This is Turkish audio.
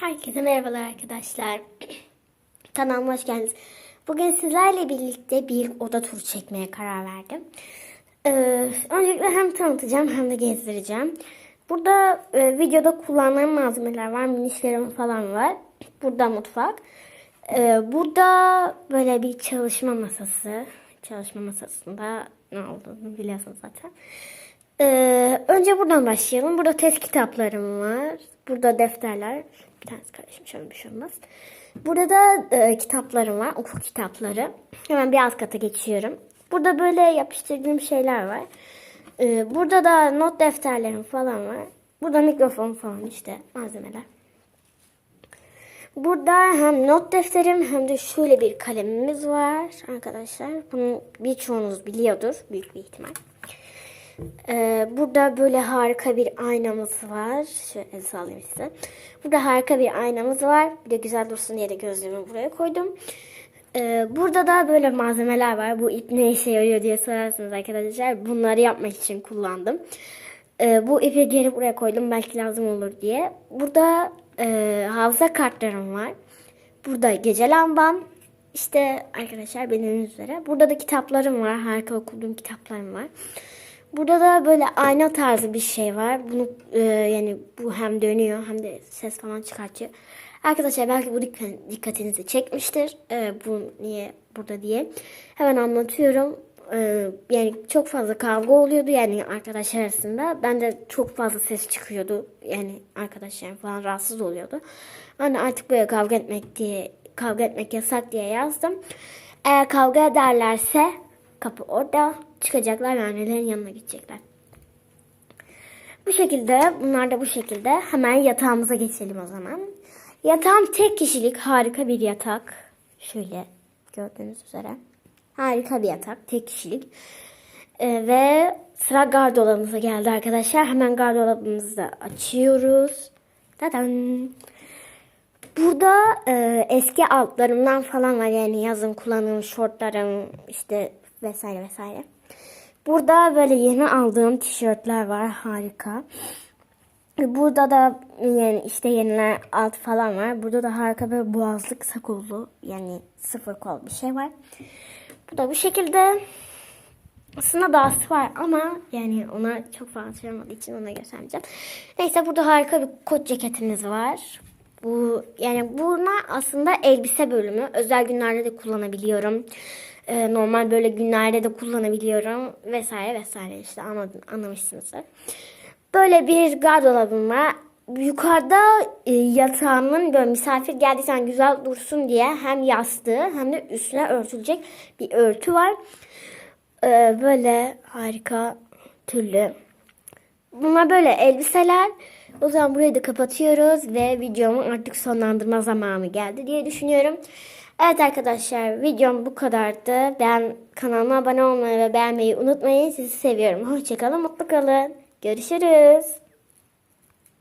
Herkese merhabalar arkadaşlar. Kanalıma hoş geldiniz. Bugün sizlerle birlikte bir oda turu çekmeye karar verdim. Ee, öncelikle hem tanıtacağım hem de gezdireceğim. Burada e, videoda kullanılan malzemeler var. Minişlerim falan var. Burada mutfak. Ee, burada böyle bir çalışma masası. Çalışma masasında ne olduğunu biliyorsunuz zaten. Ee, önce buradan başlayalım. Burada test kitaplarım var. Burada defterler. Bir tanesi karışmış ama bir şey olmaz. Burada da e, kitaplarım var. Okul kitapları. Hemen bir alt kata geçiyorum. Burada böyle yapıştırdığım şeyler var. Ee, burada da not defterlerim falan var. Burada mikrofon falan işte malzemeler. Burada hem not defterim hem de şöyle bir kalemimiz var arkadaşlar. Bunu birçoğunuz biliyordur büyük bir ihtimal. Ee, burada böyle harika bir aynamız var. Şöyle sağlayayım size. Burada harika bir aynamız var. Bir de güzel dursun diye de gözlüğümü buraya koydum. Ee, burada da böyle malzemeler var. Bu ip ne işe yarıyor diye sorarsınız arkadaşlar. Bunları yapmak için kullandım. Ee, bu ipi geri buraya koydum. Belki lazım olur diye. Burada e, hafıza kartlarım var. Burada gece lambam. İşte arkadaşlar bildiğiniz üzere. Burada da kitaplarım var. Harika okuduğum kitaplarım var. Burada da böyle ayna tarzı bir şey var. Bunu e, yani bu hem dönüyor hem de ses falan çıkartıyor. Arkadaşlar belki bu dikkat- dikkatinizi çekmiştir. E, bu niye burada diye. Hemen anlatıyorum. E, yani çok fazla kavga oluyordu yani arkadaşlar arasında. Ben de çok fazla ses çıkıyordu. Yani arkadaşlarım falan rahatsız oluyordu. Ben de artık böyle kavga etmek diye kavga etmek yasak diye yazdım. Eğer kavga ederlerse kapı orada çıkacaklar ve annelerin yanına gidecekler. Bu şekilde bunlar da bu şekilde hemen yatağımıza geçelim o zaman. Yatağım tek kişilik harika bir yatak. Şöyle gördüğünüz üzere. Harika bir yatak tek kişilik. Ee, ve sıra gardırobumuza geldi arkadaşlar. Hemen gardırobumuzu da açıyoruz. Tadan. Burada e, eski altlarımdan falan var yani yazın kullandığım şortlarım işte vesaire vesaire. Burada böyle yeni aldığım tişörtler var harika. Burada da yani işte yeniler alt falan var. Burada da harika bir boğazlık kısa kollu yani sıfır kol bir şey var. Bu da bu şekilde aslında dağısı var ama yani ona çok fazla olmadığı için ona göstermeyeceğim. Neyse burada harika bir kot ceketimiz var. Bu yani bunlar aslında elbise bölümü. Özel günlerde de kullanabiliyorum. Ee, normal böyle günlerde de kullanabiliyorum vesaire vesaire işte anladın, anlamışsınızdır. Böyle bir gardırobum var. Yukarıda e, yatağımın böyle misafir geldiysen güzel dursun diye hem yastığı hem de üstüne örtülecek bir örtü var. Ee, böyle harika türlü. Bunlar böyle elbiseler. O zaman burayı da kapatıyoruz ve videomu artık sonlandırma zamanı geldi diye düşünüyorum. Evet arkadaşlar videom bu kadardı. Ben kanalıma abone olmayı ve beğenmeyi unutmayın. Sizi seviyorum. Hoşçakalın, mutlu kalın. Görüşürüz.